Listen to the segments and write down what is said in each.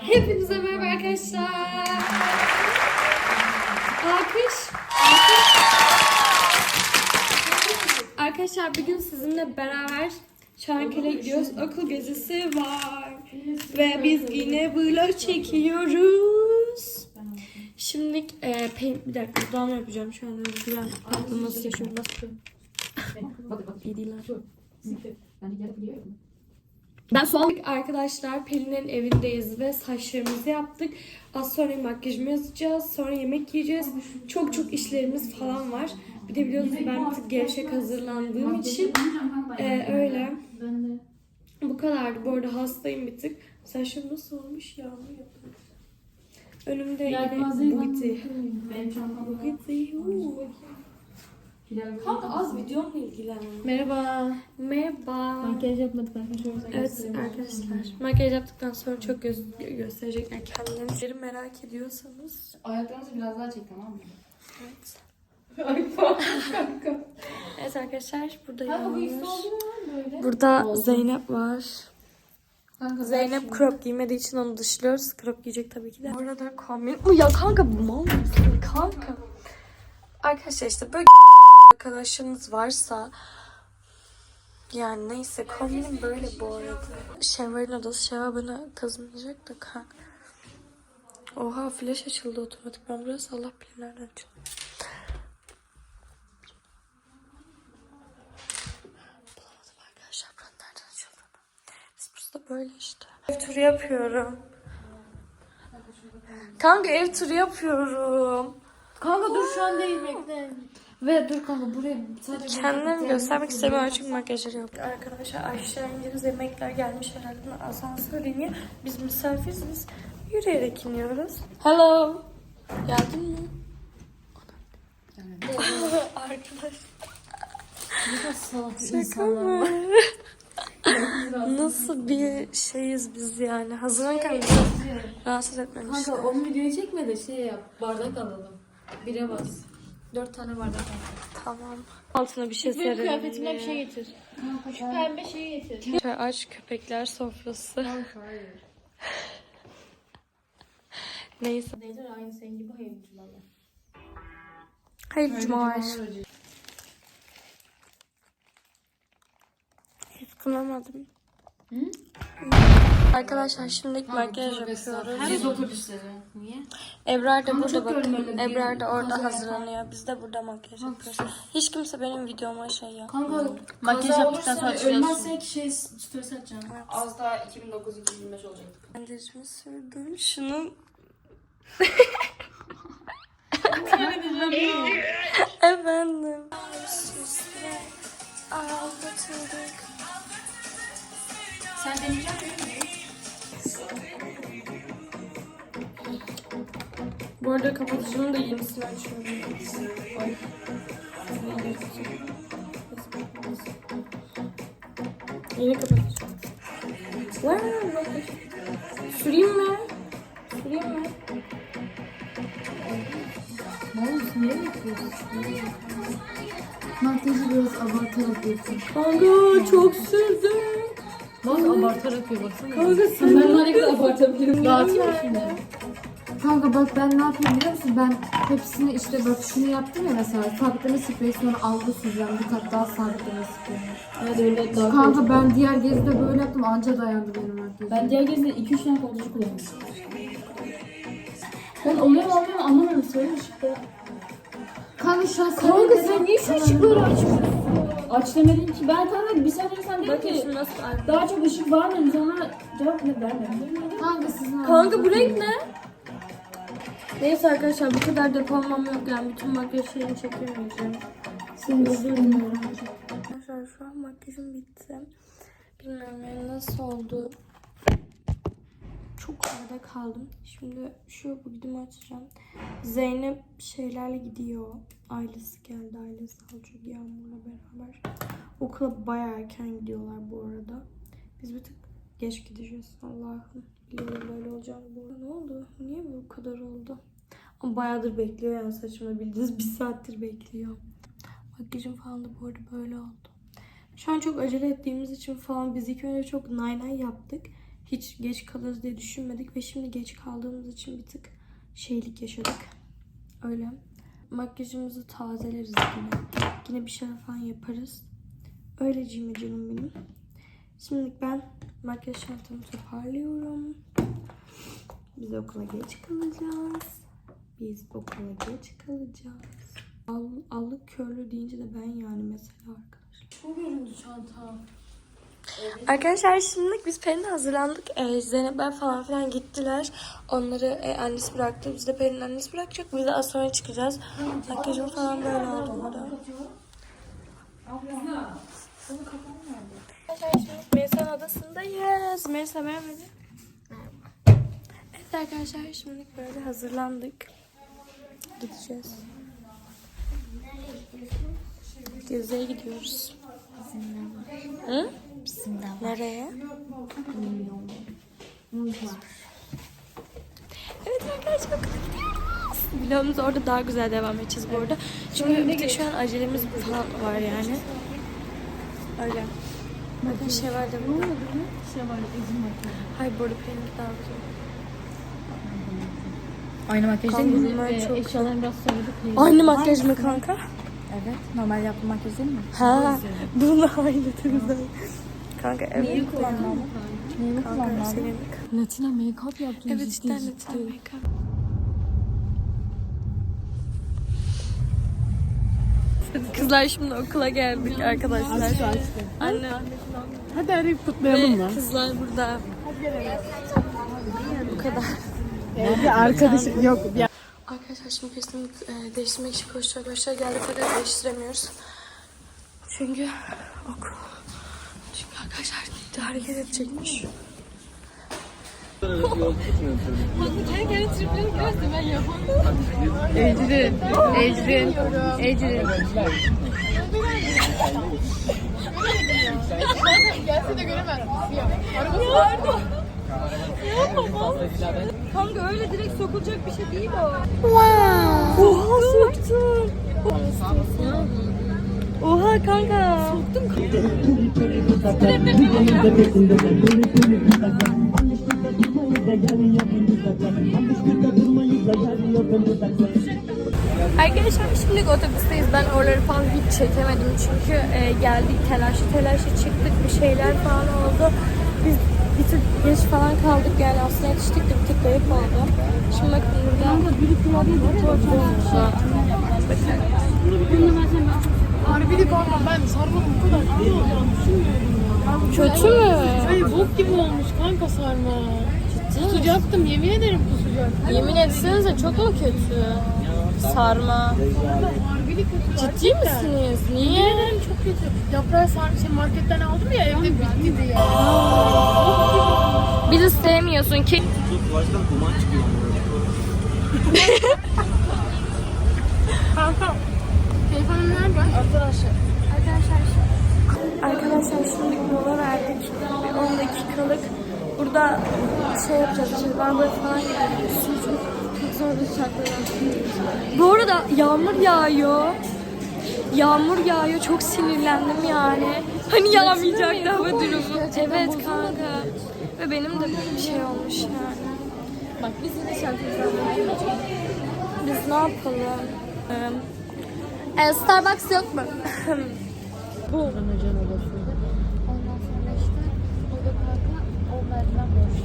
Hepinize merhaba arkadaşlar. Alkış. Arkadaşlar bugün sizinle beraber Çanakkale'ye gidiyoruz. Okul gezisi var. Ve biz yine vlog çekiyoruz. Şimdi e, pen, bir dakika dudağımı yapacağım şu an özgüven patlaması yaşıyorum. Nasıl? İyi değil lan. Ben son arkadaşlar Pelin'in evindeyiz ve saçlarımızı yaptık. Az sonra makyajımı yazacağız. Sonra yemek yiyeceğiz. Çok çok işlerimiz falan var. Bir de biliyorsunuz ben bir tık gevşek hazırlandığım için e, öyle. Bu kadardı. Bu arada hastayım bir tık. Saçlarım nasıl olmuş ya? Önümde yine Bugatti. Bugatti. Kanka az videomla ilgilen. Merhaba. Merhaba. Makyaj yapmadık arkadaşlar. Evet arkadaşlar. Makyaj yaptıktan sonra çok gö- gösterecekler kendilerini. merak ediyorsanız. Ayaklarınızı biraz daha çek tamam mı? Evet. Evet arkadaşlar burada Kanka bu Yağmur. Burada Oldu. Zeynep var. Kanka Zeynep crop giymediği için onu dışlıyoruz. Crop giyecek tabii ki de. Bu arada kombin... Ya kanka mal mısın? Kanka. Arkadaşlar işte böyle arkadaşınız varsa yani neyse kombinim böyle bu arada. Şevval'in odası Şevval bana kızmayacak da kanka. Oha flash açıldı otomatik. Ben burası Allah bilir nereden açıldı. Bulamadım arkadaşlar buranın nereden açıldığını. Biz burada böyle işte. Ev turu yapıyorum. Kanka ev turu yapıyorum. Kanka dur şu an değil bekle. Ve dur kanka buraya sadece Kendimi göstermek istemiyorum çünkü makyajları yok. Arkadaşlar aşağı iniyoruz. Yemekler gelmiş herhalde. Asansör iniyor. Biz misafiriz. Biz yürüyerek iniyoruz. Hello. Geldin mi? Arkadaş. salak Şaka mı? Nasıl bir şeyiz biz yani? Hazırlanırken bizi rahatsız etmemiş. Kanka o videoyu çekme de şey yap. Bardak alalım. Bire bas. Dört tane bardak. Tamam. Altına bir şey Benim serelim. kıyafetimden bir şey getir. Şu pembe şeyi getir. Şöyle aç köpekler sofrası. Neyse. Neyse aynı senin gibi hayırlı cumalar. Hayır cumalar. Hiç kılamadım. Arkadaşlar şimdi makyaj yapıyoruz. Biz otobüsleri. Niye? Ebrar da burada bakın. Ebrar da orada hazırlanıyor. Biz de burada makyaj yapıyoruz. Hiç kimse benim videoma şey yapmıyor. Kanka Makyaj yaptıktan sonra ölmezsek şey stres atacağım. Az daha 2009-2025 olacak. Bandajımı sürdüm. Şunu Efendim. Sen deneyecek misin? Bu arada kapatıcının da yenisini açıyorum. Ay. Yeni kapatıcı. Wow, Süreyim mi? Süreyim mi? Mouse niye yapıyorsun? Makyajı biraz abartarak yapın. Kanka çok sürdüm. Mouse abartarak yapıyor baksana. Kanka Ben ne kadar abartabilirim? Dağıtayım mı şimdi? Kanka bak ben ne yapıyorum biliyor musun? Ben hepsini işte bak şunu yaptım ya mesela saklama spreyi sonra algı süzeceğim bir kat daha saklama spreyi. Öyle daha Kanka ben diğer gezide böyle yaptım anca dayandı benim makyajım. Ben diğer gezde 2-3 tane kalıcı kullanmıştım. Ben oluyor mu olmuyor mu anlamadım. Söyle ışıkta. Kanka şu an Kanka sen niye şu ışıkları açmıyorsun? Aç demedin ki. Ben kanka bir önce sen dedin Bakın ki şimdi nasıl daha çok ışık var mı? Sonra cevap ne vermedin. Kanka sizin Kanka bu renk ne? Neyse arkadaşlar bu kadar depolmam yok yani bütün makyaj şeyini çekemeyeceğim. Senin özür dilerim. Arkadaşlar şu an makyajım bitti. Bilmiyorum yani nasıl oldu. Çok arada kaldım. Şimdi şu bugünümü açacağım. Zeynep şeylerle gidiyor. Ailesi geldi. Ailesi Alçuk Yağmur'la beraber. Okula bayağı erken gidiyorlar bu arada. Biz bir tık geç gideceğiz. Allah'ım. Biliyorum böyle olacağını bu arada. Ne oldu? Niye bu kadar oldu? Ama bayağıdır bekliyor yani saçımı bildiğiniz bir saattir bekliyor. Makyajım falan da bu arada böyle oldu. Şu an çok acele ettiğimiz için falan biz ilk önce çok nay nay yaptık. Hiç geç kalırız diye düşünmedik ve şimdi geç kaldığımız için bir tık şeylik yaşadık. Öyle. Makyajımızı tazeleriz yine. Yine bir şeyler falan yaparız. Öyle mi canım benim. Şimdi ben makyaj çantamı toparlıyorum. Biz okula geç kalacağız. Biz okula geç kalacağız. Al, allık körlü deyince de ben yani mesela arkadaşlar. Çok göründü çanta. Arkadaşlar şimdilik biz Pelin'le hazırlandık. Ee, Zeynep ben falan filan gittiler. Onları e, annesi bıraktı. Biz de Pelin'in annesi bırakacak. Biz de az sonra çıkacağız. Makyajım falan böyle oldu burada. Arkadaşlar şimdi Melisa'nın adasındayız. Melisa merhaba. Evet arkadaşlar şimdilik böyle hazırlandık. Gideceğiz. Geziye gidiyoruz. Hı? Nereye? Evet arkadaşlar gidiyoruz. Vlogumuz orada daha güzel devam edeceğiz bu arada. Çünkü bir tek şu an acelemiz falan var yani. Öyle. Bakın şey var değil mi? Şey var, ezim makyajı. Hayır bu arada peynir daha güzel. Aynı makyaj değil mi? Kanka, bunlar çok- Eşyalarını biraz söyledik. Aynı makyaj mı kanka? Evet. Normal yaptığım makyaj değil mi? Ha, bununla aynı güzel. Kanka evet. Neyi kullanmam? Neyi Kanka kullanmam? Latina make-up yaptın. Evet ciddi ciddi. cidden make-up. Kızlar şimdi okula geldik arkadaşlar. Anne. Hadi arayıp kutlayalım mı? Kızlar burada. Bu kadar. Bir arkadaşım yok. Bir Arkadaşlar şimdi kesimi e, değiştirmek için koştura koştura geldik fakat değiştiremiyoruz. Çünkü okul. Arkadaşlar hareket edecekmiş. Ecrin, Ecrin, Ecrin. Kanka öyle direkt sokulacak bir şey değil o. Wow. Oha soktun. Oha kanka. Soktum Arkadaşlar şimdi otobüsteyiz. Ben oraları falan hiç çekemedim çünkü e, geldik telaşlı telaşlı çıktık bir şeyler falan oldu. Biz bir tık geç falan kaldık yani aslında yetiştik de bir tık kayıp oldu. Şimdi bakın burada biri Harbili kanka ben sarma bu kadar kötü olacağını düşünmüyordum ya. Kötü mü? Ay bok gibi olmuş kanka sarma. Kusacaktım yemin ederim kusacaktım. Yemin etsenize çok mu kötü? Sarma. Harbili kötü. Ciddi gerçekten. misiniz? Yemin Niye? ederim çok kötü. Yaprağı sarma şey marketten aldım ya evde bitti diye. Bizi sevmiyorsun ki. Baştan duman çıkıyor. Kanka. Telefonum nerede? Arkadaşlar şimdi mola verdik. Bir 10 dakikalık. Burada şey yapacağız. Şimdi ben böyle falan gidiyoruz. Çok zor bir. Bu arada yağmur yağıyor. Yağmur yağıyor. Çok sinirlendim yani. Hani yağmayacaktı hava durumu. Evet kanka. Ve benim de bir şey olmuş yani. Bak biz yine şarkıyı Biz ne yapalım? Ee, Starbucks yok mu? Ondan sonra işte o da kanka o merdiven boş.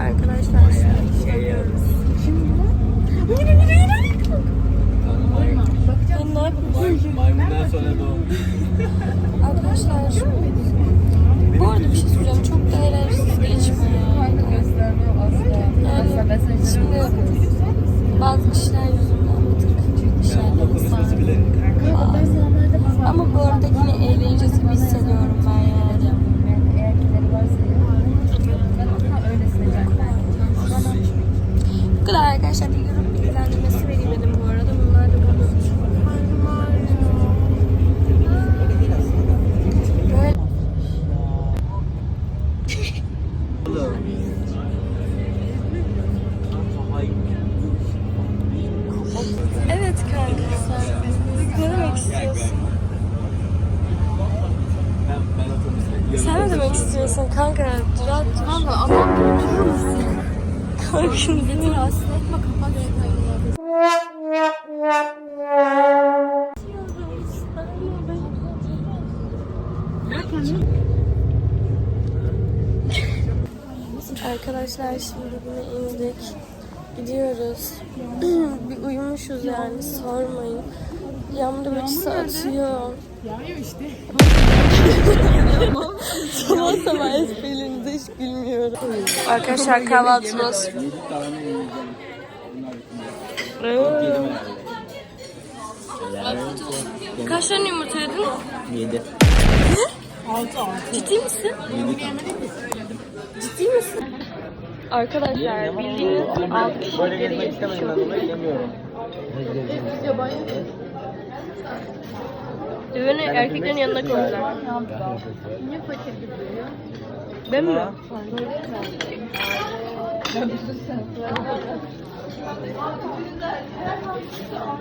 Arkadaşlar şimdi geliyoruz. Ben ne yapayım? Maymundan sonra doğum. Ben, ben otobüste Sen ne demek istiyorsun kanka? Rahat dur. Kanka ama Milleti rahatsız etme kapat Arkadaşlar şimdi bunu indik. Gidiyoruz. bir uyumuşuz yani sormayın. Yağmur açısı atıyor. Yağıyor işte. sabah sabah esprilerinize hiç gülmüyorum. Arkadaşlar kahvaltımız. Kaç tane yumurta yedin? 7. Ciddi misin? Ciddi misin? Arkadaşlar bildiğiniz alt kişileri yetişiyor. yemiyorum. Düğünü erkeklerin yanına koydular. Ben mi?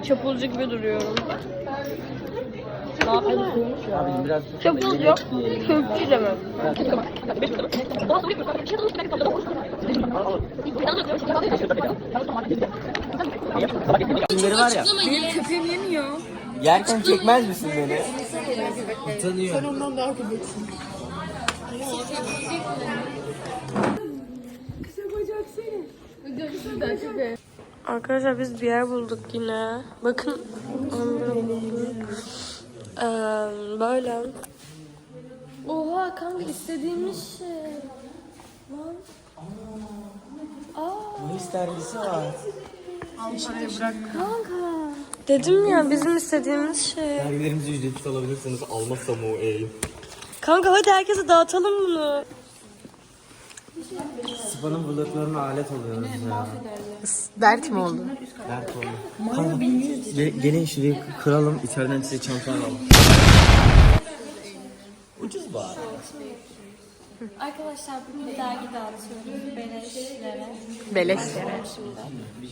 Çapulcu gibi duruyorum. Ne yapayım? Çapulcu, kökçü demek. Bunları var ya. Benim köpeğim. Yerken çekmez misin beni? Utanıyor. Ondan daha kötüsün. Arkadaşlar biz bir yer bulduk yine. Bakın. Ee, böyle. Oha kanka istediğimiz şey. Lan. Mayıs dergisi var. Kanka. Dedim ya bizim istediğimiz şey. Dergilerimizi ücretsiz alabilirsiniz. Almazsam o eğim. Kanka hadi herkese dağıtalım bunu. Sıfanın vırlatlarına alet oluyoruz ya. Dert mi oldu? Dert oldu. Kanka, ge- gelin şurayı kıralım. içeriden size çanta alalım. Ucuz bari. Arkadaşlar bugün bir dergi dağıtıyoruz beleşlere. Beleş.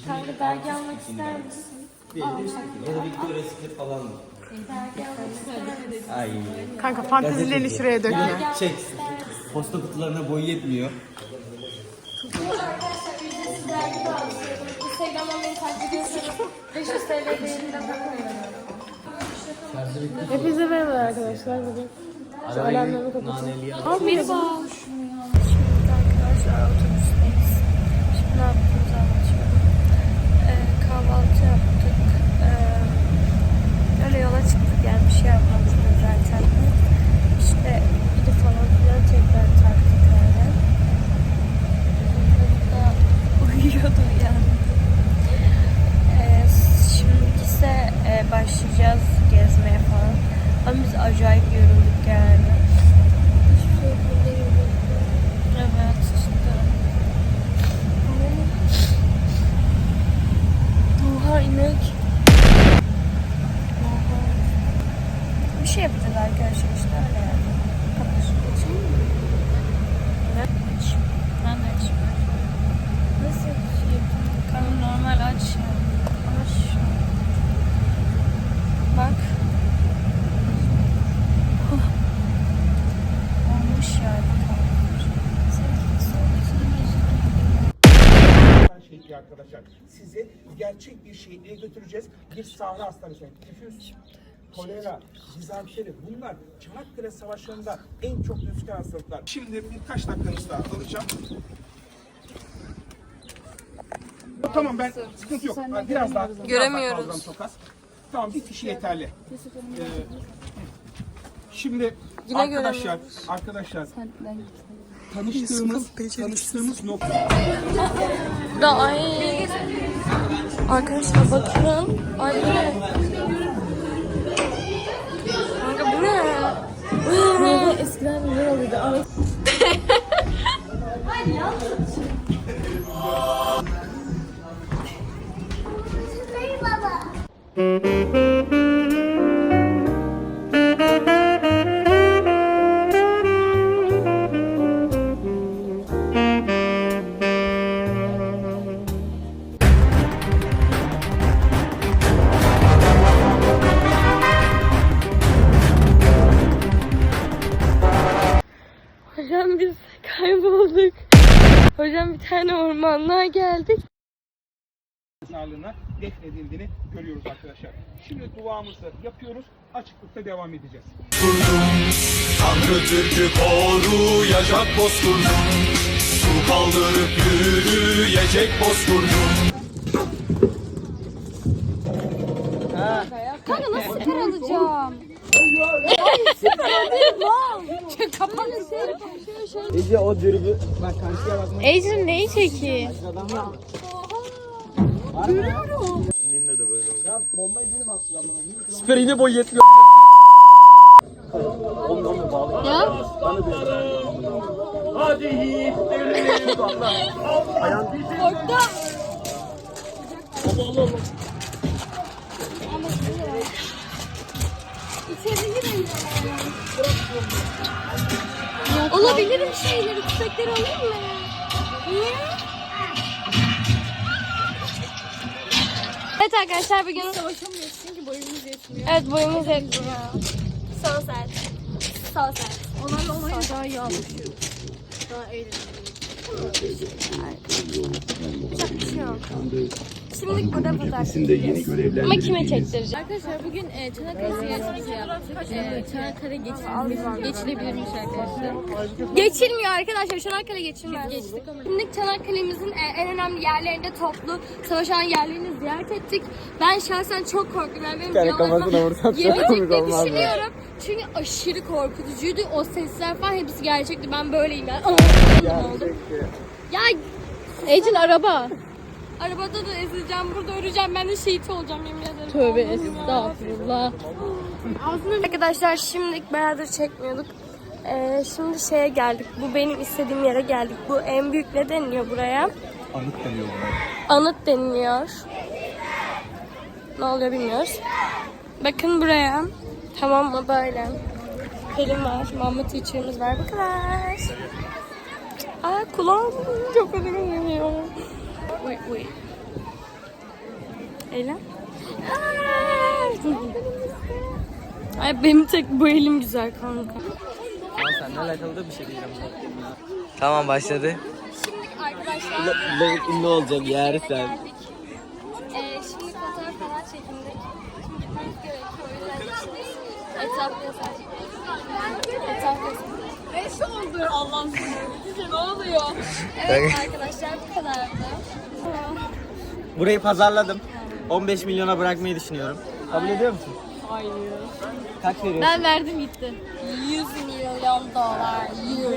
Kanka dergi almak ister misin? Ya da Victoria's Secret falan mı? Ay. Kanka fantezilerini şuraya dökme. Şey, posta kutularına boy yetmiyor. Arkadaşlar ücretsiz dergi dağıtıyorum. Instagram'dan beni takip ediyorsanız 500 TL değerinde bakıyorum. Hepinize merhaba arkadaşlar. Bugün alarmlarımı kapatıyorum. Merhaba. Şimdi arkadaşlar otobüsteyiz. Şimdi ne yaptığımızı anlatıyorum. Ee, kahvaltı yaptık. Ee, öyle yola çıktık yani bir şey yapmamıştık zaten. İşte gidip falan filan tekrar taktık öyle. Burada uyuyordu yani. Ee, şimdi ise e, başlayacağız gezmeye falan. Ama biz acayip yorulduk yani. Hiçbir şey bilmiyorum. Evet işte. Oha inek. Oha. Bir şey yapacağız arkadaşlar işte öyle yani. Kapışın için. Ne? Aç. Ben de aç. Nasıl bir şey yapayım? Karnım normal aç yani. Aç. Bak. Olmuş yani. şehitli arkadaşlar. Sizi gerçek bir şehitliğe götüreceğiz. Bir sahra hastanesine. Tifüs, kolera, dizanteri bunlar Çanakkale Savaşları'nda en çok gözüken hastalıklar. Şimdi birkaç dakikanızı daha alacağım. Tamam ben sıkıntı yok. Ben biraz daha biraz daha Göremiyoruz. kaldıralım çok az. Tamam bir kişi yeterli. Ee, şimdi Yine arkadaşlar arkadaşlar tanıştığımız tanıştığımız nokta Da ay. Arkadaşlar bakın. Ay bu ne? Kanka bu ne? Eskiden güzel oluyordu. Ama defnedildiğini görüyoruz arkadaşlar. Şimdi duamızı yapıyoruz. Açıklıkta devam edeceğiz. Tanrı Türk'ü koruyacak bozkurdum Su kaldırıp yürüyecek bozkurdum Ece o dürbü bak karşıya bak. Ecrin neyi çekiyor? Böyle oldu. Süper yine boy yetmiyor. Bağlı. Ya? Bana da. Hadi yiğitlerim. Ayağın Korktum. Allah Allah Allah. Olabilirim şeyleri, tüfekleri alayım mı? Niye? Evet arkadaşlar bugün... Savaşamıyoruz çünkü boyumuz yetmiyor. Evet boyumuz yetmiyor. Son saat. Son saat. Onlarla olmayınca daha iyi alışıyoruz. Daha eğlenceli. Çok bir şey yok. Şimdilik burada fotoğraf Ama kime çektireceğim? Arkadaşlar bugün e, Çanakkale ziyaretimizi yaptık. E, Çanakkale geçilebilir, geçilebilirmiş arkadaşlar. Geçilmiyor arkadaşlar. Çanakkale geçilmez. Geçtik Şimdi Çanakkale'mizin e, en önemli yerlerinde toplu savaşan yerlerini ziyaret ettik. Ben şahsen çok korktum. Yani benim tane kafasına vursam çok komik olmaz düşünüyorum. Çünkü aşırı korkutucuydu. O sesler falan hepsi gerçekti. Ben böyleyim yani. Oldum. Ya Ecrin araba. Arabada da ezileceğim. Burada öleceğim. Ben de şehit olacağım yemin ederim. Tövbe estağfurullah. Arkadaşlar şimdilik bayağıdır çekmiyorduk. Ee, şimdi şeye geldik. Bu benim istediğim yere geldik. Bu en büyük ne deniliyor buraya? Anıt deniyor Anıt deniliyor. Ne oluyor bilmiyoruz. Bakın buraya. Tamam mı böyle? Pelin var. Mahmut içimiz var. Bu kadar. Aa kulağım çok geliyor. Wait wait. Eyle. Ay benim tek bu elim güzel kanka. Ama seninle alakalı da bir şey diyeceğim. Tamam başladı. Şimdi arkadaşlar Lavuk ünlü olacak yer sen. Ee, şimdi fotoğraf falan çekindik. Şimdi gitmemiz gerekiyor. O yüzden şimdi etraf yasak. Etraf yasak. Beş oldu Allah'ım size. ne oluyor? Evet arkadaşlar bu kadardı. Burayı pazarladım. 15 milyona bırakmayı düşünüyorum. Kabul ediyor musun? Hayır. Kaç veriyorsun? Ben verdim gitti. 100 milyon dolar. Euro.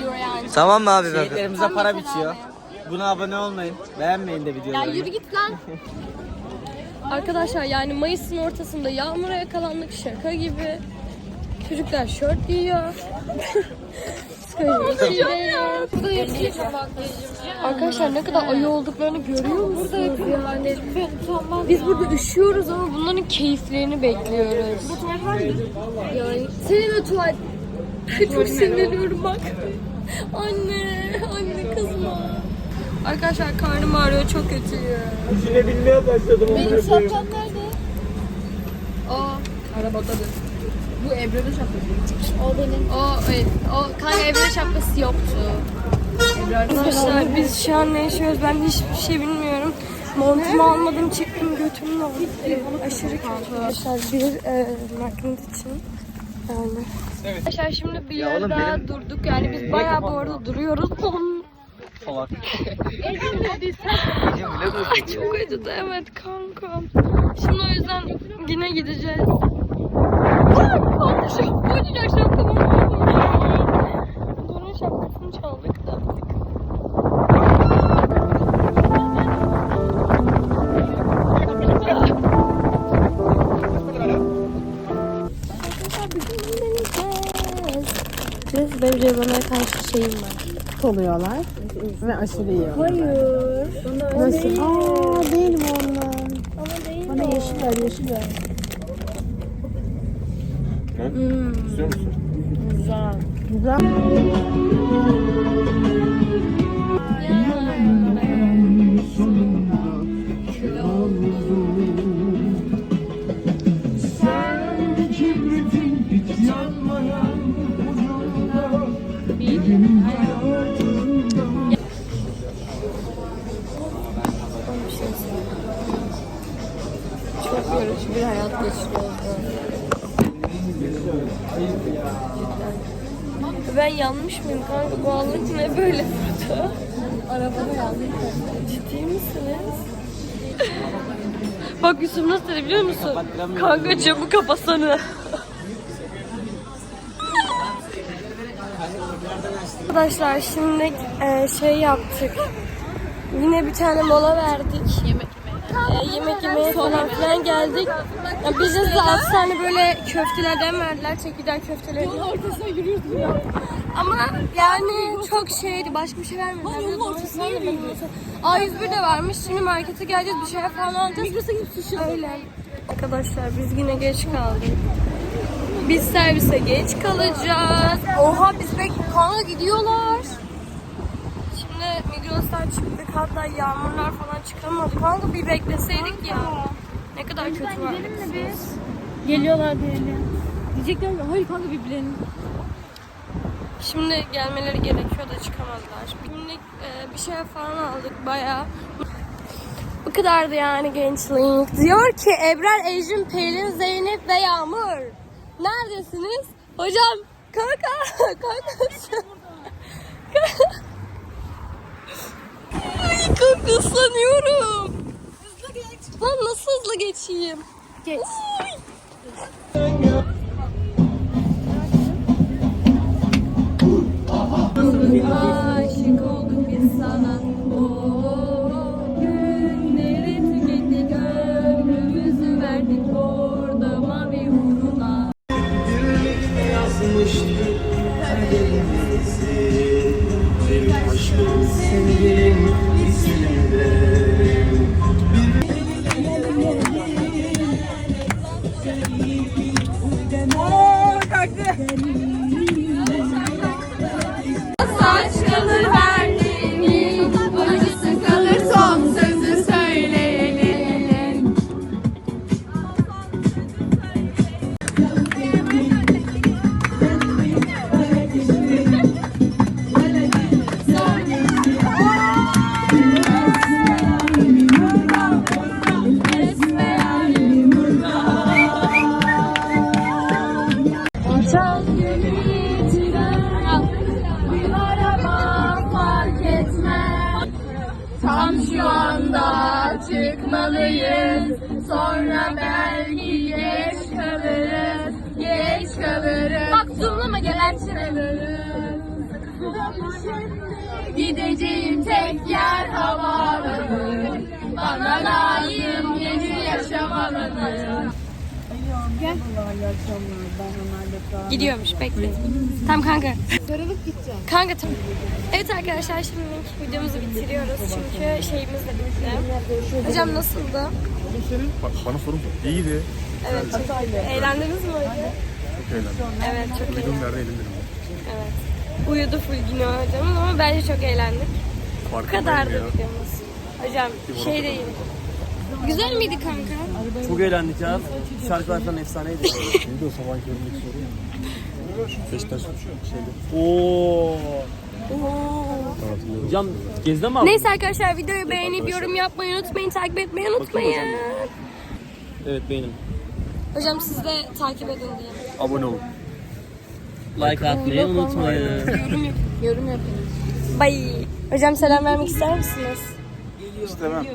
Euro yani. Tamam mı abi? Şehitlerimize Tam para mesela biçiyor. abi. Buna abone olmayın. Beğenmeyin de Ya yürü git lan. Arkadaşlar yani Mayıs'ın ortasında yağmura yakalandık şaka gibi. Çocuklar şort giyiyor. Burada yapıyor. Arkadaşlar ne kadar ayı olduklarını görüyor musunuz? yani? Biz burada üşüyoruz ama bunların keyiflerini bekliyoruz. Bu tuvalet var mı? Yani senin de tuvalet. Çok sinirleniyorum bak. Anne, anne kızma. Arkadaşlar karnım ağrıyor çok kötü. Düşünebilmeye başladım. Benim Şapkan nerede? Aa, arabadadır. Bu Ebru'nun şapkası. O benim. O, evet, o kanka evde şapkası yoktu. Arkadaşlar biz şu an ne yaşıyoruz ben hiçbir şey bilmiyorum. Montumu almadım çıktım götümün oldu. Aşırı kötü. Arkadaşlar bir e, magnet için yani. Arkadaşlar şimdi bir yer oğlum daha benim- durduk yani biz bayağı bu arada duruyoruz. Salak. Çok acıdı evet kanka. Şimdi o yüzden yine gideceğiz. Şapka acıyacak şapkamı almadım ya. Bunun şapkasını çaldık da. Biraz benim Cebana karşı şeyim var. oluyorlar ve aşırı iyi. Hayır. Nasıl? Aa değilim ondan. Ama değil Bana yeşil ver, yeşil ver. Hı? Hmm. İstiyor musun? Güzel. Güzel. Çok yorucu bir hayat geçiriyor. Ben yanlış mıyım kanka? Bu anlık ne böyle foto? Arabada yandık. Ciddi misiniz? Bak Yusuf nasıl dedi biliyor musun? Kanka camı kapasana. Arkadaşlar şimdi e, şey yaptık. Yine bir tane mola verdik. Yemek yemeye. yemek yemeye falan filan geldik. Ya bize de altı tane böyle köftelerden verdiler. Çekirdeği köfteleri. Yolun ortasına yürüyorsun ya. Ama yani çok şeydi. Başka bir şey vermediler. Yolun ortasına yürüyorsun. A101 de varmış. Şimdi markete geleceğiz. Bir şeyler falan alacağız. Migros'a gidip sushi Öyle. Arkadaşlar biz yine geç kaldık. Biz servise geç kalacağız. Oha biz bek kanka gidiyorlar. Şimdi Migros'tan çıktık. Hatta yağmurlar falan çıkamadı. Kanka bir bekleseydik ya. Ne kadar kötü var. Gidelim mi biz? Geliyorlar diyelim. Diyecekler ki hayır kanka bir bilelim. Şimdi gelmeleri gerekiyor da çıkamadılar. Günlük e, bir şey falan aldık bayağı. Bu kadardı yani gençlik. Diyor ki Ebrar, Ecrin, Pelin, Zeynep ve Yağmur. Neredesiniz? Hocam kanka kanka. Ay kanka ıslanıyorum. Hızlı geç. Lan nasıl hızlı geçeyim? Geç. Aşık olduk biz sana. O Gideceğim tek yer havaalanı Bana layığım yeni yaşam alanı Gidiyormuş bekle. Tamam kanka. Sarılıp gideceğim. Kanka tamam. Evet arkadaşlar şimdi videomuzu bitiriyoruz çünkü şeyimiz de bitti. Hocam nasıldı? Bak bana sorun sor. İyiydi. Evet çok Eğlendiniz mi? Çok eğlendim. Evet çok nerede eğlendim. Evet. Uyudu full günü hocamız ama bence çok eğlendik. Bu kadardı videomuz. Hocam şey değil. Güzel miydi kanka? Çok eğlendik ya. Şarkılar falan efsaneydi. Neydi o sabah köründeki soru? Beşiktaş şeydi. Oo. Hocam gezde mi? Neyse arkadaşlar videoyu beğenip yorum yapmayı unutmayın, takip etmeyi unutmayın. Evet beğenin. Hocam siz de takip edin diye. Abone olun. Like atmayı unutmayın. yorum yapın. Yorum yapın. Bay. Hocam selam vermek ister misiniz? İstemem.